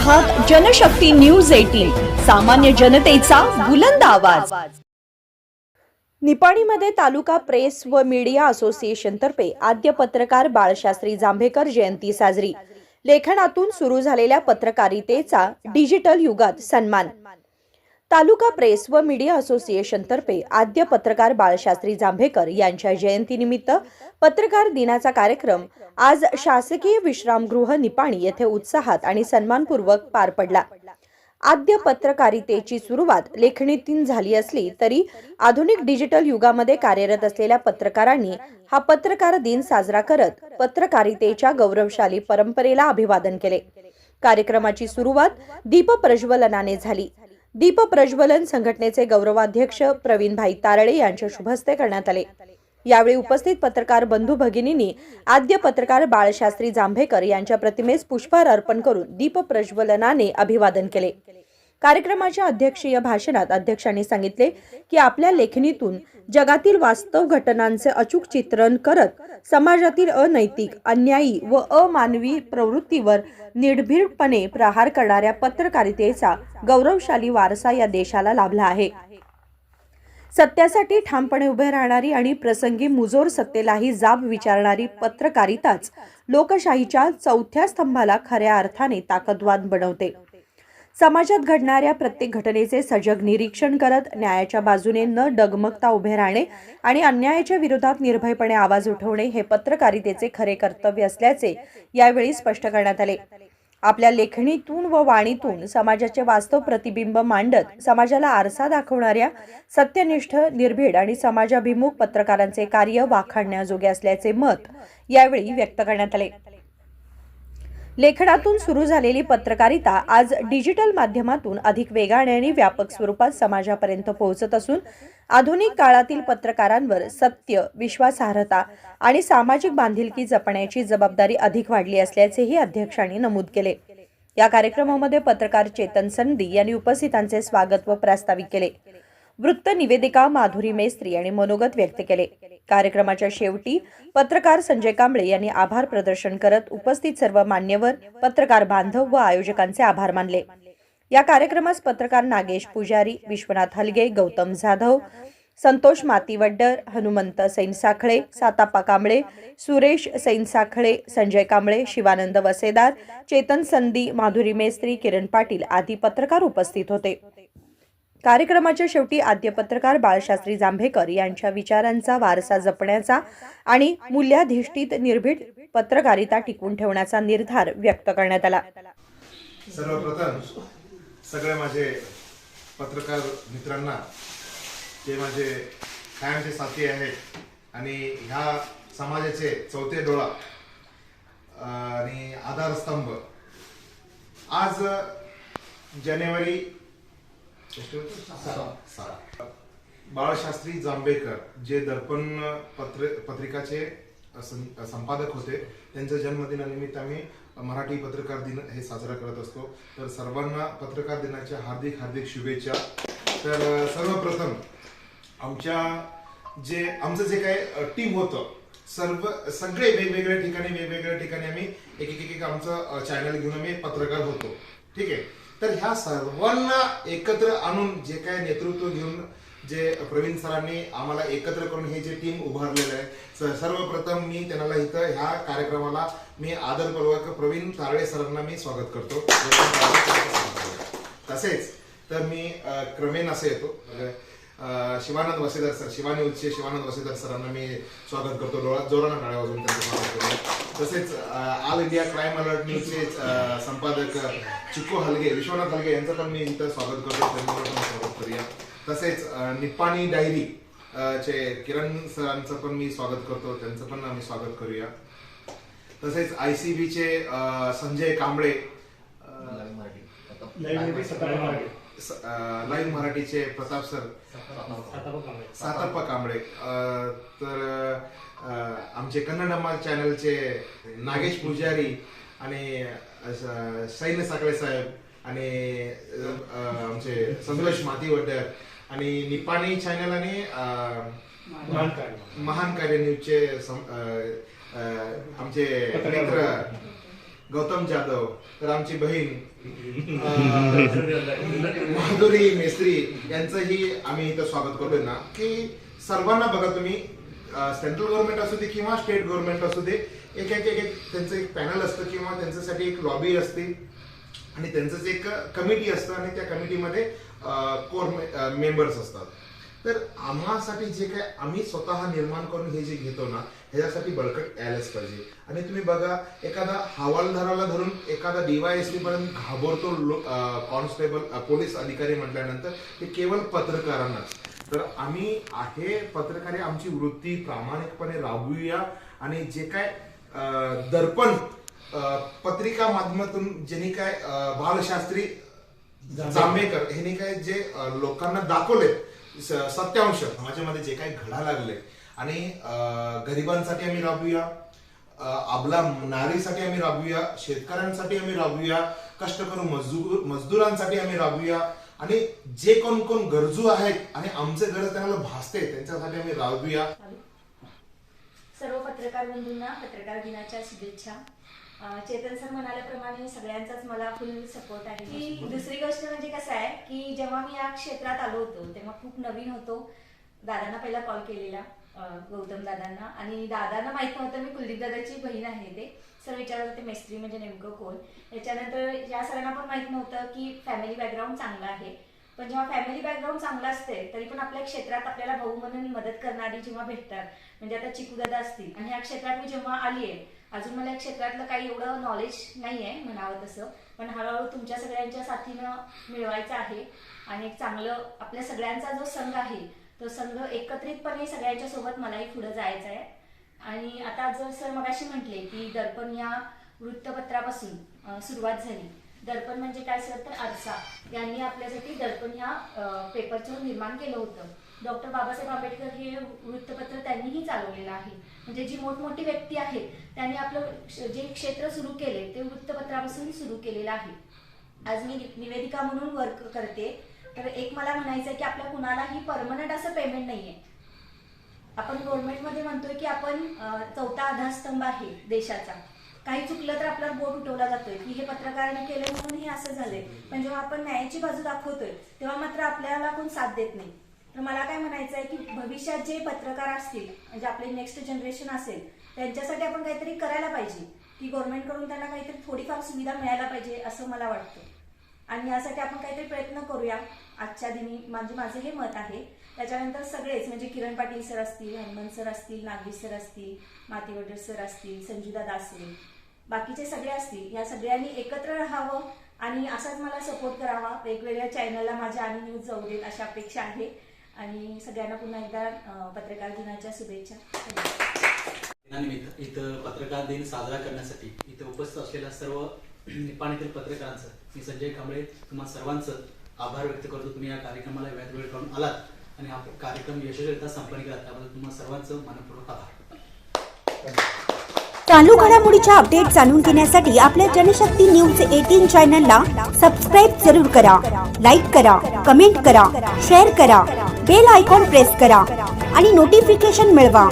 आहात Janshakti news eighteen सामान्य जनतेचा बुलंद आवाज. निपाणीमध्ये तालुका प्रेस व मीडिया असोसिएशन तर्फे आद्य पत्रकार बाळशास्त्री जांभेकर जयंती साजरी. लेखनातून सुरू झालेल्या पत्रकारितेचा डिजिटल युगात सन्मान. तालुका प्रेस व मीडिया असोसिएशनतर्फे आद्य पत्रकार बाळशास्त्री जांभेकर यांच्या जयंतीनिमित्त पत्रकार दिनाचा कार्यक्रम आज शासकीय विश्रामगृह निपाणी येथे उत्साहात आणि सन्मानपूर्वक पार पडला. आद्य पत्रकारितेची सुरुवात लेखणीतून झाली असली तरी आधुनिक डिजिटल युगामध्ये कार्यरत असलेल्या पत्रकारांनी हा पत्रकार दिन साजरा करत पत्रकारितेच्या गौरवशाली परंपरेला अभिवादन केले. कार्यक्रमाची सुरुवात दीप प्रज्वलनाने झाली. दीप प्रज्वलन संघटनेचे गौरवाध्यक्ष प्रवीणभाई तारळे यांच्या शुभहस्ते करण्यात आले. यावेळी उपस्थित पत्रकार बंधू भगिनींनी आद्य पत्रकार बाळशास्त्री जांभेकर यांच्या प्रतिमेस पुष्पहार अर्पण करून दीप प्रज्वलनाने अभिवादन केले. कार्यक्रमाच्या अध्यक्षीय भाषणात अध्यक्षांनी सांगितले की आपल्या लेखणीतून जगातील वास्तव घटनांचे अचूक चित्रण करत समाजातील अनैतिक अन्यायी व अमानवी प्रवृत्तीवर निर्भीडपणे प्रहार करणाऱ्या पत्रकारितेचा गौरवशाली वारसा या देशाला लाभला आहे. सत्यासाठी ठामपणे उभे राहणारी आणि प्रसंगी मुजोर सत्तेलाही जाब विचारणारी पत्रकारिताच लोकशाहीच्या चौथ्या स्तंभाला खऱ्या अर्थाने ताकदवान बनवते. समाजात घडणाऱ्या प्रत्येक घटनेचे सजग निरीक्षण करत न्यायाच्या बाजूने न डगमगता उभे राहणे आणि अन्यायाच्या विरोधात निर्भयपणे आवाज उठवणे हे पत्रकारितेचे खरे कर्तव्य असल्याचे यावेळी स्पष्ट करण्यात आले. आपल्या लेखणीतून व वाणीतून समाजाचे वास्तव प्रतिबिंब मांडत समाजाला आरसा दाखवणाऱ्या सत्यनिष्ठ निर्भीड आणि समाजाभिमुख पत्रकारांचे कार्य वाखाणण्याजोगे असल्याचे मत यावेळी व्यक्त करण्यात आले. लेखनातून सुरू झालेली पत्रकारिता आज डिजिटल माध्यमातून अधिक वेगाने आणि व्यापक स्वरूपात समाजापर्यंत पोहोचत असून आधुनिक काळातील पत्रकारांवर सत्य विश्वासार्हता आणि सामाजिक बांधिलकी जपण्याची जबाबदारी अधिक वाढली असल्याचेही अध्यक्षांनी नमूद केले. या कार्यक्रमामध्ये पत्रकार चेतन संधी यांनी उपस्थितांचे स्वागत व प्रास्ताविक केले. वृत्त निवेदिका माधुरी मेस्त्री यांनी मनोगत व्यक्त केले. कार्यक्रमाच्या शेवटी पत्रकार संजय कांबळे यांनी आभार प्रदर्शन करत उपस्थित सर्व मान्यवर पत्रकार बांधव व आयोजकांचे आभार मानले. या कार्यक्रमास पत्रकार नागेश पुजारी विश्वनाथ हलगे गौतम जाधव संतोष मातीवड्डर हनुमंत सैनसाखळे साताप्पा कांबळे सुरेश सैनसाखळे संजय कांबळे शिवानंद वसेदार चेतन संदी माधुरी मेस्त्री किरण पाटील आदी पत्रकार उपस्थित होते. कार्यक्रमाच्या शेवटी आद्य पत्रकार बाळशास्त्री जांभेकर यांच्या विचारांचा वारसा जपण्याचा आणि मूल्याधिष्ठित निर्भीड पत्रकारिता टिकवून ठेवण्याचा निर्धार व्यक्त करण्यात आला. सर्वप्रथम सगळे माझे पत्रकार मित्रांना ते माझे कायमचे साथी आहेत आणि ह्या समाजाचे चौथे डोळा आणि आधारस्तंभ. आज जानेवारी बाळशास्त्री जांभेकर जे दर्पण पत्र पत्रिकाचे संपादक होते त्यांच्या जन्मदिनानिमित्त आम्ही मराठी पत्रकार दिन हे साजरा करत असतो. तर सर्वांना पत्रकार दिनाच्या हार्दिक हार्दिक शुभेच्छा. तर सर्वप्रथम आमच्या जे आमचं जे काही टीम होतं सर्व सगळे वेगवेगळ्या ठिकाणी वेगवेगळ्या ठिकाणी आम्ही एक एक एक- एक आमचं चॅनल घेऊन आम्ही पत्रकार होतो. ठीक आहे? तर ह्या सर्वांना एकत्र आणून जे काय नेतृत्व घेऊन जे प्रवीण सरांनी आम्हाला एकत्र करून हे जे टीम उभारलेलं आहे स- सर्वप्रथम मी त्यांना इथं ह्या कार्यक्रमाला मी आदरपूर्वक प्रवीण तारळे सरांना मी स्वागत करतो. तसेच तर मी क्रमेन असे येतो. शिवानंद वसेदार सर शिवानी उच्चे शिवानंद वसेदार सरांना मी स्वागत करतो. डोळा जोरानं टाळ्या वाजवून त्यांचं स्वागत करतो. तसेच ऑल इंडिया क्राईम अलर्ट न्यूजचे संपादक चिक्को हलगे विश्वनाथ हलगे यांचं पण मी इथं स्वागत करतो. त्यांचं पण स्वागत करूया. तसेच निप्पाणी डायरी चे किरण सरांचं पण मी स्वागत करतो. त्यांचं पण आम्ही स्वागत करूया. तसेच आय सी बीचे संजय कांबळे लाईव्ह मराठीचे प्रताप सर. साताप्पा कांबळे. तर आमचे कन्नड अम्मा चॅनलचे नागेश पुजारी आणि सैन्य साखळे साहेब आणि आमचे संतोष मातीवड्डर आणि निपाणी चॅनल आणि महान कार्य. न्यूजचे आमचे मित्र गौतम जाधव तर आमची बहीण माधुरी मेस्त्री यांचंही आम्ही इथं स्वागत करतोय ना की सर्वांना बघा तुम्ही सेंट्रल गव्हर्नमेंट असू दे किंवा स्टेट गव्हर्नमेंट असू दे एक एक एक एक त्यांचं एक पॅनल असतं किंवा त्यांच्यासाठी एक लॉबी असते. आणि त्यांचंच एक कमिटी असतं आणि त्या कमिटीमध्ये कोर मेंबर्स असतात. तर आम्हासाठी जे काय आम्ही स्वतः निर्माण करून हे जे घेतो ना ह्याच्यासाठी बळकट यायलाच पाहिजे. आणि तुम्ही बघा एखादा हवालदाराला धरून एखादा डीवायएसपी पर्यंत घाबरतो कॉन्स्टेबल पोलीस अधिकारी म्हटल्यानंतर ते केवळ पत्रकारांनाच. तर आम्ही आहे पत्रकारे आमची वृत्ती प्रामाणिकपणे राबवूया आणि जे काय दर्पण पत्रिका माध्यमातून ज्यांनी काय बालशास्त्री जांभेकर. ह्यांनी काय जे लोकांना दाखवले स- सत्यांश. समाजामध्ये जे काही घडा लागले. आणि गरिबांसाठी आम्ही राबूया. आपला नारीसाठी आम्ही राबूया. शेतकऱ्यांसाठी आम्ही राबूया. कष्टकरू मजदूर मजदुरांसाठी आम्ही राबूया. आणि जे कोण कोण गरजू आहेत आणि आमचे गरज त्यांना भासते त्यांच्यासाठी आम्ही राबूया. सर्व पत्रकार बंधूंना पत्रकार दिनाच्या शुभेच्छा. चेतन सर म्हणाल्याप्रमाणे सगळ्यांचाच मला फुल सपोर्ट आहे. की दुसरी गोष्ट म्हणजे कसं आहे की जेव्हा मी या क्षेत्रात आलो होतो तेव्हा खूप नवीन होतो. दादांना पहिला कॉल केलेला गौतम दादांना. आणि दादांना माहीत नव्हतं मी कुलदीप दादाची बहीण आहे ते. सर विचारत होते मेस्त्री म्हणजे नेमकं कोण? याच्यानंतर या सरांना पण माहीत नव्हतं की फॅमिली बॅकग्राऊंड चांगला आहे. पण जेव्हा फॅमिली बॅकग्राऊंड चांगलं असते तरी पण आपल्या क्षेत्रात आपल्याला भाऊ म्हणून मदत करणारी जेव्हा भेटतात म्हणजे आता चिकू दादा असतील. आणि या क्षेत्रात मी जेव्हा आली आहे अजून मला या क्षेत्रातलं काही एवढं नॉलेज नाही आहे म्हणावं तसं. पण हळूहळू तुमच्या सगळ्यांच्या साथीनं मिळवायचं आहे. आणि एक चांगलं आपल्या सगळ्यांचा जो संघ आहे तो संघ एकत्रितपणे सगळ्यांच्या सोबत मलाही पुढे जायचं आहे आणि आता जर सर मगाशी म्हटले की दर्पण या वृत्तपत्रापासून सुरुवात झाली. दर्पण म्हणजे काय सर? तर आरसा. यांनी आपल्यासाठी दर्पण ह्या पेपरचं निर्माण केलं होतं. डॉक्टर बाबासाहेब आंबेडकर हे वृत्तपत्र त्यांनीही चालवलेलं आहे. म्हणजे जी मोठमोठी व्यक्ती आहेत त्यांनी आपलं जे क्षेत्र सुरू केले ते वृत्तपत्रापासून सुरू केलेलं आहे. आज मी निवेदिका म्हणून वर्क करते. तर एक मला म्हणायचं आहे की आपल्या कुणालाही परमनंट असं पेमेंट नाहीये. आपण गव्हर्नमेंटमध्ये म्हणतोय की आपण चौथा आधारस्तंभ आहे देशाचा. काही चुकलं तर आपला बोट उठवला जातोय. की हे पत्रकाराने केलं म्हणून हे असं झालंय. पण जेव्हा आपण न्यायाची बाजू दाखवतोय तेव्हा मात्र आपल्याला कोण साथ देत नाही. तर मला काय म्हणायचं आहे की भविष्यात जे पत्रकार असतील म्हणजे आपले नेक्स्ट जनरेशन असेल त्यांच्यासाठी आपण काहीतरी करायला पाहिजे. की गव्हर्नमेंटकडून त्यांना काहीतरी थोडीफार सुविधा मिळायला पाहिजे असं मला वाटतं. आणि यासाठी आपण काहीतरी प्रयत्न करूया. आजच्या दिनी म्हणजे माझं हे मत आहे. त्याच्यानंतर सगळेच म्हणजे किरण पाटील सर असतील हनुमंत सर असतील नागवी सर असतील मातीवडर सर असतील संजुदा दासरे बाकीचे सगळे असतील या सगळ्यांनी एकत्र राहावं आणि असाच मला सपोर्ट करावा. वेगवेगळ्या चॅनलला माझ्या आणि न्यूज जाऊ देत अशा अपेक्षा आहे. आणि सगळ्यांना पुन्हा एकदा पत्रकार दिनाच्या शुभेच्छा. दिनानिमित्त इथं पत्रकार दिन साजरा करण्यासाठी इथं उपस्थित असलेल्या सर्व निपाणीतील पत्रकारांचं मी संजय कांबळे तुम्हा सर्वांचं आभार व्यक्त करतो. तुम्ही या कार्यक्रमाला वेळात वेळ काढून आलात आणि हा कार्यक्रम यशस्वीरित्या संपन्न केला त्याबद्दल तुम्हा सर्वांचं मनपूर्वक आभार. चालू घडामोडीच्या अपडेट जाणून घेण्यासाठी आपल्या जनशक्ती न्यूज एटीन चॅनलला सबस्क्राईब जरूर करा. लाईक करा कमेंट करा शेअर करा. बेल आयकॉन प्रेस करा आणि नोटिफिकेशन मिळवा.